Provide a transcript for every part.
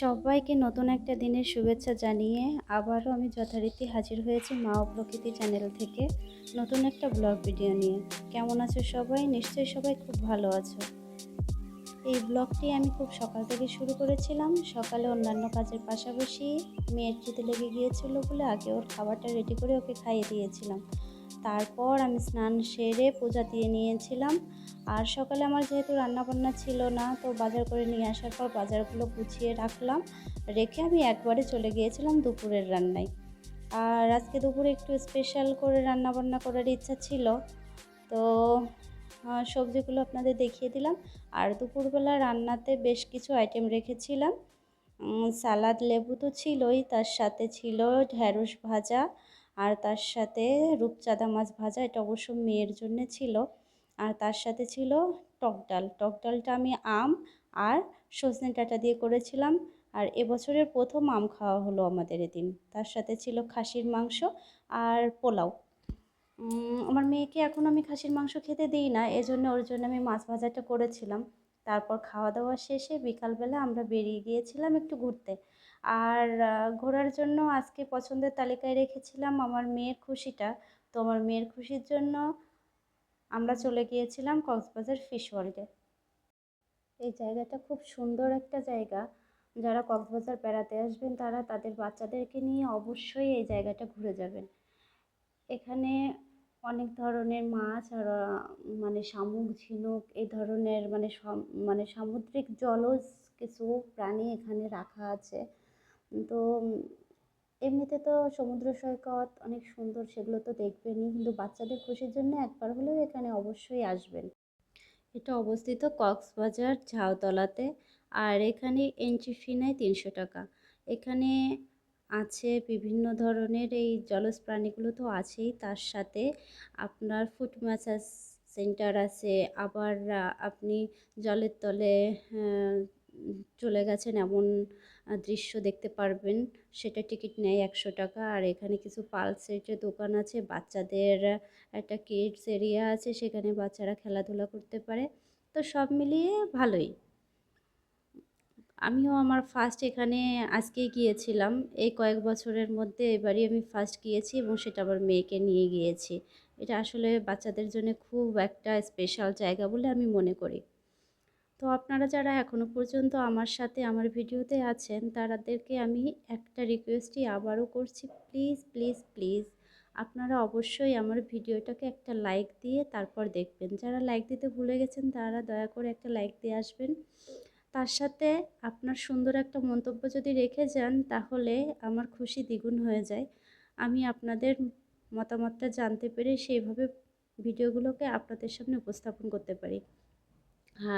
সবাইকে নতুন একটা দিনের শুভেচ্ছা জানিয়ে আবারও আমি যথারীতি হাজির হয়েছি মা ও প্রকৃতি চ্যানেল থেকে নতুন একটা ব্লগ ভিডিও নিয়ে। কেমন আছো সবাই? নিশ্চয়ই সবাই খুব ভালো আছো। এই ব্লগটি আমি খুব সকাল থেকে শুরু করেছিলাম। সকালে অন্যান্য কাজের পাশাপাশি মেয়ের খেতে লেগে গিয়েছিল বলে আগে ওর খাবারটা রেডি করে ওকে খাইয়ে দিয়েছিলাম। তারপর আমি স্নান সেরে পূজা দিয়ে নিয়েছিলাম। আর সকালে আমার যেহেতু রান্নাবান্না ছিল না, তো বাজার করে নিয়ে আসার পর বাজারগুলো গুছিয়ে রাখলাম। রেখে আমি একবারে চলে গিয়েছিলাম দুপুরের রান্নায়। আর আজকে দুপুরে একটু স্পেশাল করে রান্নাবান্না করার ইচ্ছা ছিল। তো সবজিগুলো আপনাদের দেখিয়ে দিলাম। আর দুপুরবেলা রান্নাতে বেশ কিছু আইটেম রেখেছিলাম। সালাদ লেবু তো ছিলই, তার সাথে ছিল ঢ্যাঁড়স ভাজা, আর তার সাথে রূপচাঁদা মাছ ভাজা, এটা অবশ্য মেয়ের জন্য ছিল। আর তার সাথে ছিল টক ডাল। টক ডালটা আমি আম আর সজনে ডাঁটা দিয়ে করেছিলাম আর এবছরের প্রথম আম খাওয়া হলো আমাদের এদিন। তার সাথে ছিল খাসির মাংস আর পোলাও। আমার মেয়েকে এখন আমি খাসির মাংস খেতে দিই না, এজন্য ওর জন্য আমি মাছ ভাজাটা করেছিলাম। তারপর খাওয়া দাওয়া শেষে বিকালবেলা আমরা বেরিয়ে গিয়েছিলাম একটু ঘুরতে। আর ঘোরার জন্য আজকে পছন্দের তালিকায় রেখেছিলাম আমার মেয়ের খুশিটা। তো আমার মেয়ের খুশির জন্য আমরা চলে গিয়েছিলাম কক্সবাজার ফিশ ওয়ার্ল্ডে। এই জায়গাটা খুব সুন্দর একটা জায়গা। যারা কক্সবাজার বেড়াতে আসবেন, তারা তাদের বাচ্চাদেরকে নিয়ে অবশ্যই এই জায়গাটা ঘুরে যাবেন। এখানে অনেক ধরনের মাছ আর মানে শামুক, ঝিনুক এই ধরনের মানে মানে সামুদ্রিক জলজ কিছু প্রাণী এখানে রাখা আছে। তো এমনিতে তো সমুদ্র সৈকত অনেক সুন্দর, সেগুলো তো দেখবেনই। কিন্তু বাচ্চাদের খুশির জন্য একবার হলেও এখানে অবশ্যই আসবেন। এটা অবস্থিত কক্সবাজার ঝাউতলাতে। আর এখানে এন্ট্রি ফি নেয় তিনশো টাকা। এখানে আছে বিভিন্ন ধরনের এই জলজ প্রাণীগুলো তো আছেই। তার সাথে আপনার ফুট ম্যাসাজ সেন্টার আছে। আবার আপনি জলের তলে চলে গেছেন এমন দৃশ্য দেখতে পারবেন। সেটা টিকিট নেয় একশো টাকা। আর এখানে কিছু পালসেটের দোকান আছে, বাচ্চাদের একটা কিডস এরিয়া আছে, সেখানে বাচ্চারা খেলাধুলা করতে পারে। তো সব মিলিয়ে ভালোই। আমিও আমার ফার্স্ট এখানে আজকেই গিয়েছিলাম। এই কয়েক বছরের মধ্যে এবারই আমি ফার্স্ট গিয়েছি এবং সেটা আমার মেয়েকে নিয়ে গিয়েছি। এটা আসলে বাচ্চাদের জন্য খুব একটা স্পেশাল জায়গা বলে আমি মনে করি। তো আপনারা যারা এখনও পর্যন্ত আমার সাথে আমার ভিডিওতে আছেন তাদেরকে আমি একটা রিকোয়েস্টই আবারও করছি প্লিজ প্লিজ প্লিজ আপনারা অবশ্যই আমার ভিডিওটাকে একটা লাইক দিয়ে তারপর দেখবেন। যারা লাইক দিতে ভুলে গেছেন, তারা দয়া করে একটা লাইক দিয়ে আসবেন। তার সাথে আপনার সুন্দর একটা মন্তব্য যদি রেখে যান, তাহলে আমার খুশি দ্বিগুণ হয়ে যায়। আমি আপনাদের মতামতটা জানতে পেরে সেইভাবে ভিডিওগুলোকে আপনাদের সামনে উপস্থাপন করতে পারি।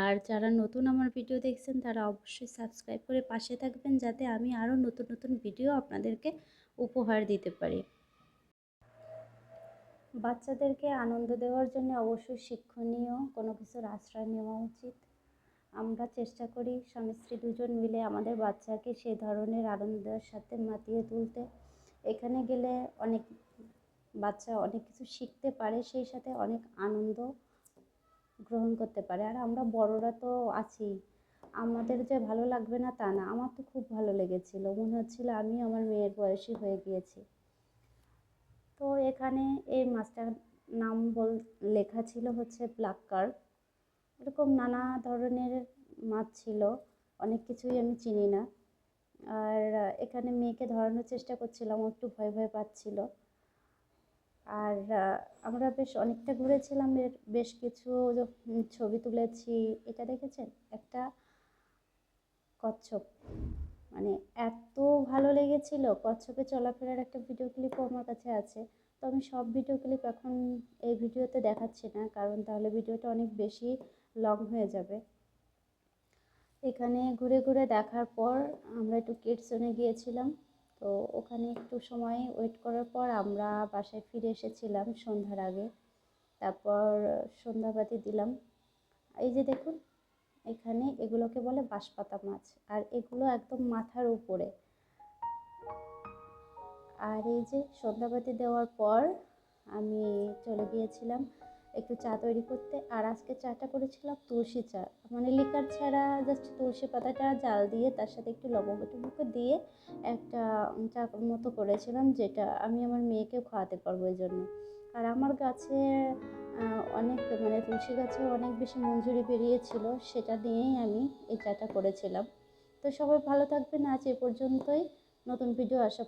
আর যারা নতুন আমার ভিডিও দেখছেন, তারা অবশ্যই সাবস্ক্রাইব করে পাশে থাকবেন, যাতে আমি আরও নতুন নতুন ভিডিও আপনাদেরকে উপহার দিতে পারি। বাচ্চাদেরকে আনন্দ দেওয়ার জন্য অবশ্যই শিক্ষণীয় কোনো কিছুর আশ্রয় নেওয়া উচিত। আমরা চেষ্টা করি স্বামী, স্ত্রী দুজন মিলে আমাদের বাচ্চাকে সেই ধরনের আনন্দের সাথে মাতিয়ে তুলতে। এখানে গেলে অনেক বাচ্চা অনেক কিছু শিখতে পারে, সেই সাথে অনেক আনন্দ গ্রহণ করতে পারে। আর আমরা বড়রা তো আছি। আমাদের যে ভালো লাগবে না তা না। আমার তো খুব ভালো লেগেছিল। মনে হচ্ছিল আমি আমার মেয়ের বয়সী হয়ে গিয়েছি। তো এখানে এই মাছটার নাম বল লেখা ছিল হচ্ছে ব্ল্যাক কার্প এরকম নানা ধরনের মাছ ছিল। অনেক কিছুই আমি চিনি না। আর এখানে মেয়েকে ধরানোর চেষ্টা করছিলাম। ও একটু ভয় ভয় পাচ্ছিল। আর আমরা বেশ অনেকটা ঘুরেছিলাম। এর বেশ কিছু ছবি তুলেছি। এটা দেখেছেন? একটা কচ্ছপ। মানে এত ভালো লেগেছিল। কচ্ছপে চলাফেরার একটা ভিডিও ক্লিপও আমার কাছে আছে। তো আমি সব ভিডিও ক্লিপ এখন এই ভিডিওতে দেখাচ্ছি না, কারণ তাহলে ভিডিওটা অনেক বেশি লং হয়ে যাবে। এখানে ঘুরে ঘুরে দেখার পর আমরা একটু কিডসনে গিয়েছিলাম। তো ওখানে একটু সময় ওয়েট করার পর আমরা বাসায় ফিরে এসেছিলাম সন্ধ্যার আগে। তারপর সন্ধ্যাবাতি দিলাম। এই যে দেখুন, এখানে এগুলোকে বলে বাঁশপাতা মাছ, আর এগুলো একদম মাথার উপরে। আর এই যে সন্ধ্যাবাতি দেওয়ার পর আমি চলে গিয়েছিলাম একটু চা তৈরি করতে। আর আজকে চাটা করেছিলাম তুলসী চা। মানে লিকার ছাড়া জাস্ট তুলসী পাতাটা জাল দিয়ে তার সাথে একটু লবঙ্গ টবঙ্গ দিয়ে একটা চা মতো করেছিলাম যেটা আমি আমার মেয়েকেও খাওয়াতে পারব এই জন্য আর আমার গাছে অনেক মানে তুলসী গাছে অনেক বেশি মঞ্জুরি বেরিয়েছিল সেটা দিয়েই আমি এই চাটা করেছিলাম। তো সবাই ভালো থাকবেন। আজ এ পর্যন্তই। নতুন ভিডিও আসা